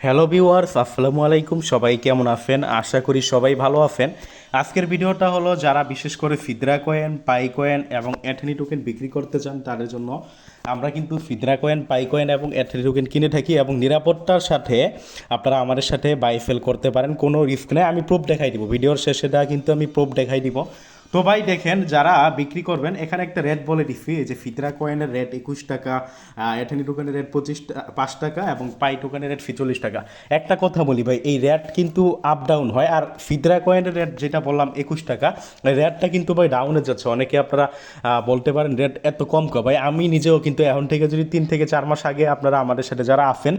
Hello viewers, আসসালামু আলাইকুম। সবাই কেমন আছেন? আশা করি সবাই ভালো আছেন। আজকের ভিডিওটা হলো, যারা বিশেষ করে ফিদ্রা কয়েন, পাই কয়েন এবং অ্যাথনি টোকেন বিক্রি করতে চান, তাদের জন্য আমরা কিন্তু ফিদ্রা কয়েন, পাই কয়েন এবং অ্যাথনি টোকেন কিনে থাকি এবং নিরাপত্তার সাথে আপনারা আমাদের সাথে বাই সেল করতে পারেন। কোনো রিস্ক নেই। আমি প্রুফ দেখাই দিব। ভিডিওর শেষেটা কিন্তু আমি প্রুফ দেখাই দিব। তো ভাই দেখেন, যারা বিক্রি করবেন, এখানে একটা রেট বলে এই যে ফিতরা কয়েনের রেট একুশ টাকা এঠানি টোকেনের রেট পঁচিশ পাঁচ টাকা এবং পাই টোকেনের রেট ছিচল্লিশ টাকা। একটা কথা বলি ভাই, এই রেট কিন্তু আপ ডাউন হয়, আর ফিতরা কয়েনের রেট যেটা বললাম একুশ টাকা রেটটা কিন্তু ভাই ডাউনে যাচ্ছে। অনেকে আপনারা বলতে পারেন রেট এত কম কা, ভাই, আমি নিজেও কিন্তু এখন থেকে যদি তিন থেকে চার মাস আগে আপনারা আমাদের সাথে যারা আছেন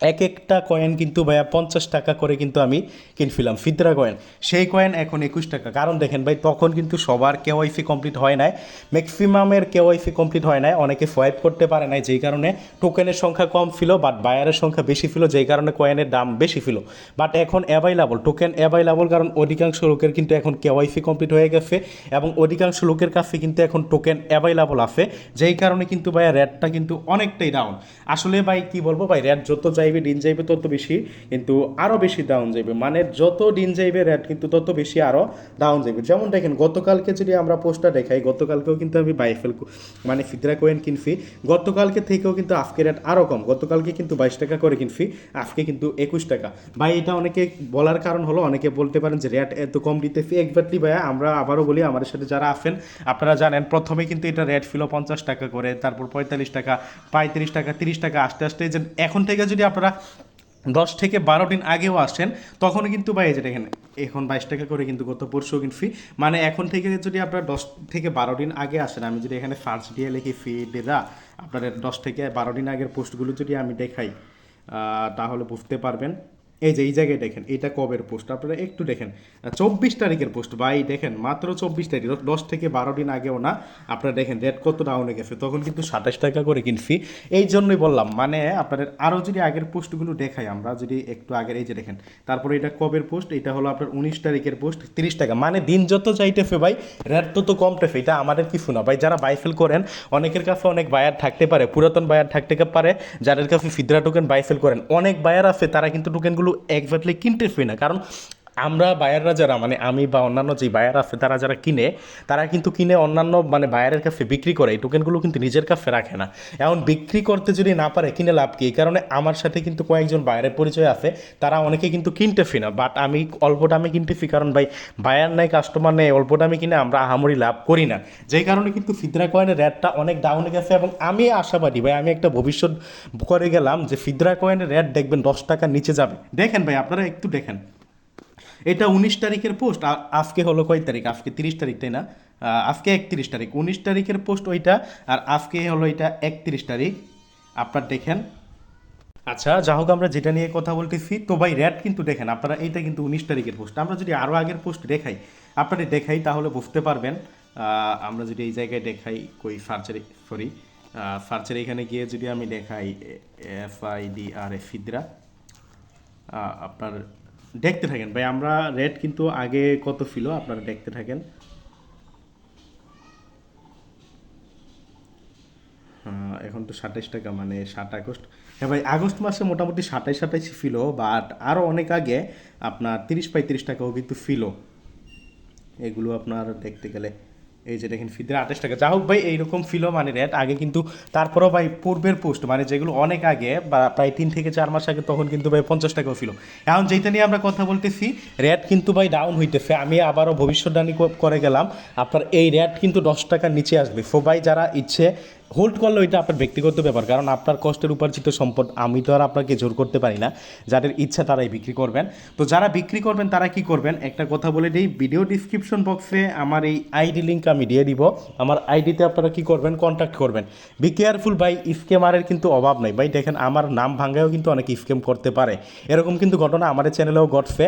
এক একটা কয়েন কিন্তু ভাইয়া পঞ্চাশ টাকা করে কিন্তু আমি কিনছিলাম, ফিদ্রা কয়েন সেই কয়েন এখন একুশ টাকা। কারণ দেখেন ভাই, তখন কিন্তু সবার কেওয়াইসি কমপ্লিট হয় নাই ম্যাক্সিমামের কেওয়াইসি কমপ্লিট হয় নাই, অনেকে সোয়াইপ করতে পারে নাই, যেই কারণে টোকেনের সংখ্যা কম ছিল বাট বায়ারের সংখ্যা বেশি ছিল, যেই কারণে কয়েনের দাম বেশি ছিল। বাট এখন অ্যাভাইলাবল টোকেন অ্যাভাইলাবল কারণ অধিকাংশ লোকের কিন্তু এখন কে কেওয়াইসি কমপ্লিট হয়ে গেছে, এবং অধিকাংশ লোকের কাছে কিন্তু এখন টোকেন অ্যাভাইলাবল আছে, যেই কারণে কিন্তু ভাইয়া রেটটা কিন্তু অনেকটাই ডাউন আসলে ভাই, কি বলব ভাই রেট যত যাইবে দিন যাইবে তত বেশি কিন্তু আরও বেশি ডাউন যাইবে মানে যত দিন যাইবে রেট কিন্তু তত বেশি আরও ডাউন যাইবে যেমন দেখেন, গতকালকে যদি আমরা পোস্টটা দেখাই, গতকালকেও কিন্তু আমি বাইফেল মানে ফিদরা কোয়েন কিনছি। গতকালকে থেকেও কিন্তু আজকে রেট আরও কম। গতকালকে কিন্তু বাইশ টাকা করে কিনছি, আজকে কিন্তু একুশ টাকা। ভাই, এটা অনেকে বলার কারণ হলো, অনেকে বলতে পারেন যে রেট এত কম দিতেছি। একবারটি ভাইয়া, আমরা আবারও বলি, আমাদের সাথে যারা আছেন, আপনারা জানেন, প্রথমে কিন্তু এটা রেট ছিল পঞ্চাশ টাকা করে, তারপর পঁয়তাল্লিশ টাকা, পঁয়ত্রিশ টাকা, তিরিশ টাকা, আস্তে আস্তে, যে এখন থেকে যদি আপনারা দশ থেকে বারো দিন আগেও আসেন তখন কিন্তু ভাই এই যে দেখেন, এখন বাইশ টাকা করে কিন্তু গত পরশু কিন্তু ফি মানে এখন থেকে যদি আপনারা দশ থেকে বারো দিন আগে আসেন, আমি যদি এখানে ফার্স্ট দিয়ে লিখি ফি দেদা, আপনাদের দশ থেকে বারো দিন আগের পোস্টগুলো যদি আমি দেখাই তাহলে বুঝতে পারবেন। এই যে, এই জায়গায় দেখেন, এটা কবের পোস্ট? আপনারা একটু দেখেন। চব্বিশ তারিখের পোস্ট। ভাই, দেখেন, মাত্র চব্বিশ তারিখ দশ থেকে বারো দিন আগেও না আপনারা দেখেন রেট কত ডাউনে গেছে। তখন কিন্তু সাতাশ টাকা করে কিনছি। এই জন্যই বললাম মানে আপনাদের আরও যদি আগের পোস্টগুলো দেখাই আমরা, যদি একটু আগের, এই যে দেখেন, তারপরে এটা কবের পোস্ট? এটা হলো আপনার উনিশ তারিখের পোস্ট, তিরিশ টাকা। মানে দিন যত চাইতেছে ভাই রেট তত কমতেছে। এটা আমাদের কিছু না। ভাই, যারা বাইফেল করেন, অনেকের কাছে অনেক বায়ার থাকতে পারে, পুরাতন বায়ার থাকতে পারে, যাদের কাছে ফিদ্রা টোকেন বাইফেল করেন, অনেক বায়ার আছে, তারা কিন্তু টোকেনগুলো একজাক্টলি পারি না। কারণ আমরা বায়াররা যারা মানে আমি বা অন্যান্য যে বায়ার আছে, তারা যারা কিনে, তারা কিন্তু কিনে অন্যান্য মানে বায়ারের কাছে বিক্রি করে। এই টোকেনগুলো কিন্তু নিজের কাছে রাখে না। এখন বিক্রি করতে যদি না পারে, কিনে লাভ কি? এই কারণে আমার সাথে কিন্তু কয়েকজন বায়ারের পরিচয় আছে। তারা অনেকে কিন্তু কিনতেছি না বাট আমি অল্প দামে কিনতেছি কারণ ভাই, বায়ার নাই কাস্টমার নেই, অল্প দামে কিনে আমরা আহামরি লাভ করি না। যেই কারণে কিন্তু ফিদ্রা কয়েনের রেটটা অনেক ডাউনে গেছে, এবং আমি আশাবাদী, ভাই, আমি একটা ভবিষ্যৎ করে গেলাম যে ফিদ্রা কয়েনের রেট দেখবেন দশ টাকার নিচে যাবে। দেখেন ভাই, আপনারা একটু দেখেন। এটা উনিশ তারিখের পোস্ট আজকে হলো কয় তারিখ? আজকে তিরিশ তারিখ, তাই না? আজকে একত্রিশ তারিখ। উনিশ তারিখের পোস্ট ওইটা, আর আজকে হলো এটা একত্রিশ তারিখ। আপনার দেখেন। আচ্ছা যা হোক আমরা যেটা নিয়ে কথা বলতেছি তো ভাই রেট কিন্তু দেখেন, আপনারা এইটা কিন্তু উনিশ তারিখের পোস্ট। আমরা যদি আরও আগের পোস্ট দেখাই আপনাদের দেখাই তাহলে বুঝতে পারবেন। আমরা যদি এই জায়গায় দেখাই, কই সার্চারি, সরি সার্চারি এখানে গিয়ে যদি আমি দেখাই F I D R A ফিদরা আপনার দেখতে থাকেন। ভাই, আমরা রেট কিন্তু আগে কত ছিল? আপনারা দেখতে থাকেন। এখন তো সাতাইশ টাকা মানে সাত আগস্ট। হ্যাঁ ভাই, আগস্ট মাসে মোটামুটি সাতাইশ সাতাইশ ফিলো বাট আরও অনেক আগে আপনার তিরিশ, পঁয়ত্রিশ টাকাও কিন্তু ফিলো এগুলো আপনার দেখতে গেলে এই যে দেখেন ফিদের আঠাশ টাকা। যা হোক ভাই, এইরকম ফিলো মানে রেট আগে কিন্তু তারপরও ভাই পূর্বের পোস্ট মানে যেগুলো অনেক আগে, বা প্রায় তিন থেকে চার মাস আগে, তখন কিন্তু ভাই পঞ্চাশ টাকাও ফিলো এখন যেটা নিয়ে আমরা কথা বলতেছি রেট কিন্তু ভাই ডাউন হইতেছে। আমি আবারও ভবিষ্যৎবাণী করে গেলাম। আপনার এই রেট কিন্তু দশ টাকার নিচে আসবে। সো ভাই, যারা ইচ্ছে হোল্ড করলে ওইটা আপনার ব্যক্তিগত ব্যাপার, কারণ আপনার কষ্টের উপার্জিত সম্পদ আমি তো আর আপনাকে জোর করতে পারি না। যাদের ইচ্ছা তারাই বিক্রি করবেন। তো যারা বিক্রি করবেন, তারা কি করবেন? একটা কথা বলে দিই ভিডিও ডিসক্রিপশন বক্সে আমার এই আইডি লিঙ্ক আমি দিয়ে দিব। আমার আইডিতে আপনারা কি করবেন? কন্ট্যাক্ট করবেন। বি কেয়ারফুল ভাই স্কেমারের কিন্তু অভাব নাই। ভাই, দেখেন, আমার নাম ভাঙ্গায়ও কিন্তু অনেক স্কেম করতে পারে। এরকম কিন্তু ঘটনা আমাদের চ্যানেলেও ঘটছে।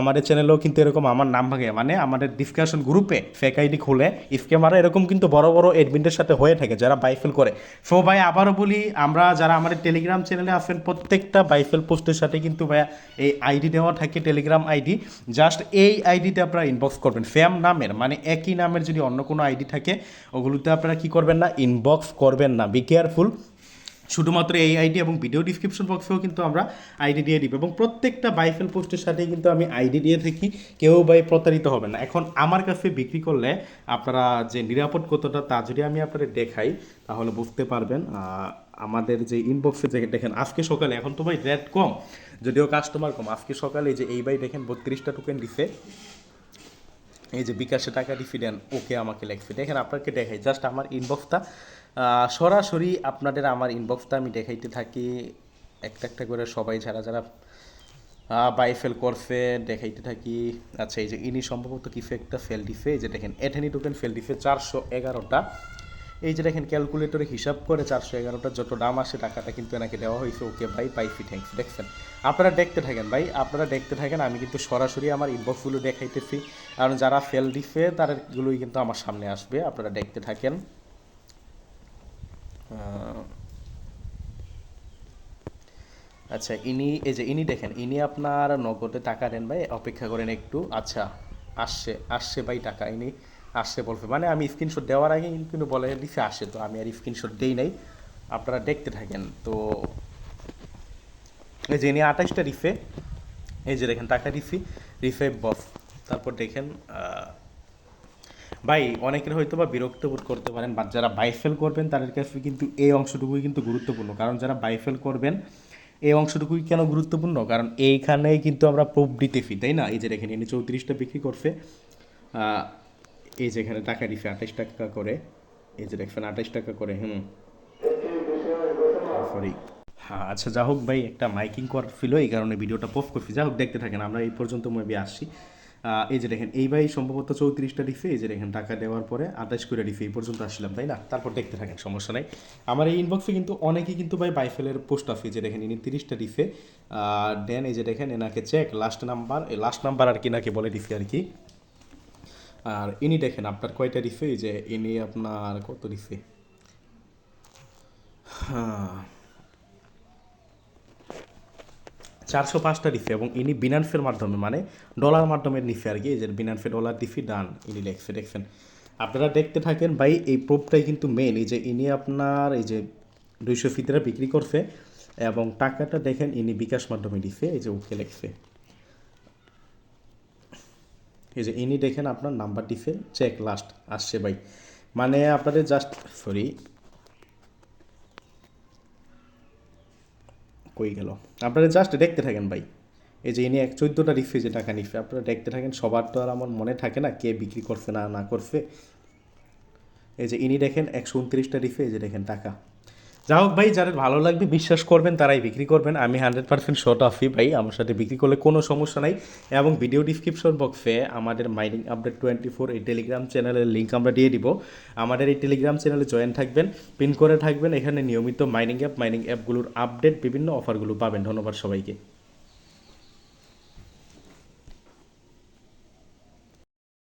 আমাদের চ্যানেলেও কিন্তু এরকম আমার নাম ভাঙে। মানে আমাদের ডিসকাশন গ্রুপে ফেক আইডি খুলে স্কেমাররা এরকম কিন্তু বড় বড় এডমিনদের সাথে হয়ে যারা বাইফেল করে। সো ভাই, আবারও বলি, আমরা যারা আমাদের টেলিগ্রাম চ্যানেলে আছেন, প্রত্যেকটা বাইফেল পোস্টের সাথে কিন্তু ভাইয়া এই আইডি দেওয়া থাকে টেলিগ্রাম আইডি জাস্ট এই আইডিতে আপনারা ইনবক্স করবেন। সেম নামের মানে একই নামের যদি অন্য কোনো আইডি থাকে, ওগুলোতে আপনারা কি করবেন না? ইনবক্স করবেন না। বি কেয়ারফুল শুধুমাত্র এই আইডি এবং ভিডিও ডিসক্রিপশন বক্সেও কিন্তু আমরা আইডি দিয়ে দিব এবং প্রত্যেকটা বাইফেল পোস্টের সাথে কিন্তু আমি আইডি দিয়ে থাকি কেউ বাই প্রতারিত হবে না। এখন আমার কাছে বিক্রি করলে আপনারা যে নিরাপদ কতটা তা যদি আমি আপনাদের দেখাই, তাহলে বুঝতে পারবেন। আমাদের যে ইনবক্সে যে দেখেন, আজকে সকালে, এখন তো ভাই রেট কম, যদিও কাস্টমার কম, আজকে সকালে যে এই বাই দেখেন বত্রিশটা টোকেন দিছে, এই যে বিকাশে টাকা দেন ওকে আমাকে লেখছে। দেখেন আপনাকে দেখাই জাস্ট আমার ইনবক্সটা সরাসরি আপনাদের আমার ইনবক্সটা আমি দেখাইতে থাকি। একটা একটা করে সবাই যারা যারা বাই ফেল করছে, দেখাইতে থাকি। আচ্ছা এই যে ইনি সম্ভবত কিছু একটা ফেল দিছে, এই যে দেখেন এথেনি টোকেন ফেল দিছে চারশো এগারোটা। এই যে দেখেন ক্যালকুলেটরে হিসাব করে চারশো এগারোটা যত দাম আসে টাকাটা কিন্তু এনাকে দেওয়া হয়েছে। ওকে ভাই পাইফি থ্যাংকস দেখছেন? আপনারা দেখতে থাকেন, ভাই, আপনারা দেখতে থাকেন, আমি কিন্তু সরাসরি আমার ইনবক্সগুলো দেখাইতেছি। কারণ যারা ফেল দিছে, তারগুলোই কিন্তু আমার সামনে আসবে, আপনারা দেখতে থাকেন। আচ্ছা ইনি, এই যে ইনি দেখেন, ইনি আপনার নগদে টাকা দেন ভাই, অপেক্ষা করেন একটু আচ্ছা আসছে আসছে ভাই টাকা, ইনি আসছে বলবে মানে আমি স্ক্রিনশট দেওয়ার আগে কিন্তু বলে দিছে আসে তো আমি আর স্ক্রিনশট দেই নাই, আপনারা দেখতে থাকেন, তো এই যে ইনি আঠাশটা রিফে, এই যে দেখেন, টাকা রিফি, রিফে বফ তারপর দেখেন ভাই, অনেকের হয়তো বা বিরক্ত বোধ করতে পারেন বা যারা বাইফেল করবেন, তাদের কাছে কিন্তু এই অংশটুকুই কিন্তু গুরুত্বপূর্ণ। কারণ যারা বাইফেল করবেন, এই অংশটুকুই কেন গুরুত্বপূর্ণ? কারণ এইখানেই কিন্তু আমরা প্রুফ দিতে ফি, তাই না? এই যে দেখেন ইনি চৌত্রিশটা বিক্রি করছে। এই যে এখানে টাকা দিছে আঠাশ টাকা করে। এই যে দেখছেন আঠাশ টাকা করে, হুম। সরি হ্যাঁ আচ্ছা যা হোক ভাই, একটা মাইকিং করার ছিল, এই কারণে ভিডিওটা পোস্ট করছি। যা হোক, দেখতে থাকেন, আমরা এই পর্যন্ত মেবি আসছি। এই যে দেখেন, এই ভাই সম্ভবত চৌত্রিশটা ডিফে, এই যে দেখেন, টাকা দেওয়ার পরে আঠাশ করে ডিফে এই পর্যন্ত আসলাম তাই না? তারপর দেখতে থাকেন, সমস্যা নাই। আমার এই ইনবক্সে কিন্তু অনেকেই কিন্তু ভাই বাইফেলের পোস্ট অফিস যে দেখেন, ইনি তিরিশটা দিছে দেন এই যে দেখেন, এনাকে চেক লাস্ট নাম্বার এই লাস্ট নাম্বার আর কি নাকি বলে ডিফে আর কি। আর ইনি দেখেন, আপনার কয়টা ডিফে? যে ইনি আপনার কত ডিফে? হ্যাঁ। চারশো পাঁচটা দিছে এবং ইনি বিনান্সের মাধ্যমে মানে ডলার মাধ্যমে নিছে আর কি, এই যে বিনান্সে ডলার দিছি ডান ইনি লেখছে, দেখছেন। আপনারা দেখতে থাকেন, ভাই, এই প্রুফটাই কিন্তু মেন এই যে ইনি আপনার, এই যে দুইশো ফিতরা বিক্রি করছে এবং টাকাটা দেখেন ইনি বিকাশ মাধ্যমে দিছে, এই যে ওকে লেখছে। এই যে ইনি দেখেন আপনার নাম্বার দিছে চেক লাস্ট আসছে, ভাই। মানে আপনাদের জাস্ট সরি কই গেল? আপনারা জাস্ট দেখতে থাকেন ভাই। এই যে ইনি এক চোদ্দোটা যে টাকা নিচ্ছে আপনারা দেখতে থাকেন, সবার তো আর আমার মনে থাকে না কে বিক্রি করছে না না করছে। এই যে ইনি দেখেন, একশো উনত্রিশটা রিফে এই যে দেখেন টাকা। যা হোক ভাই, যাদের ভালো লাগবে, বিশ্বাস করবেন তারাই বিক্রি করবেন। আমি হান্ড্রেড পার্সেন্ট শর্ট অফি ভাই, আমার সাথে বিক্রি করলে কোনো সমস্যা নাই। এবং ভিডিও ডিসক্রিপশন বক্সে আমাদের মাইনিং আপডেট টোয়েন্টি ফোর এই টেলিগ্রাম চ্যানেলের লিঙ্ক আমরা দিয়ে দিব। আমাদের এই টেলিগ্রাম চ্যানেলে জয়েন থাকবেন পিন করে থাকবেন। এখানে নিয়মিত মাইনিং অ্যাপ মাইনিং অ্যাপগুলোর আপডেট বিভিন্ন অফারগুলো পাবেন। ধন্যবাদ সবাইকে।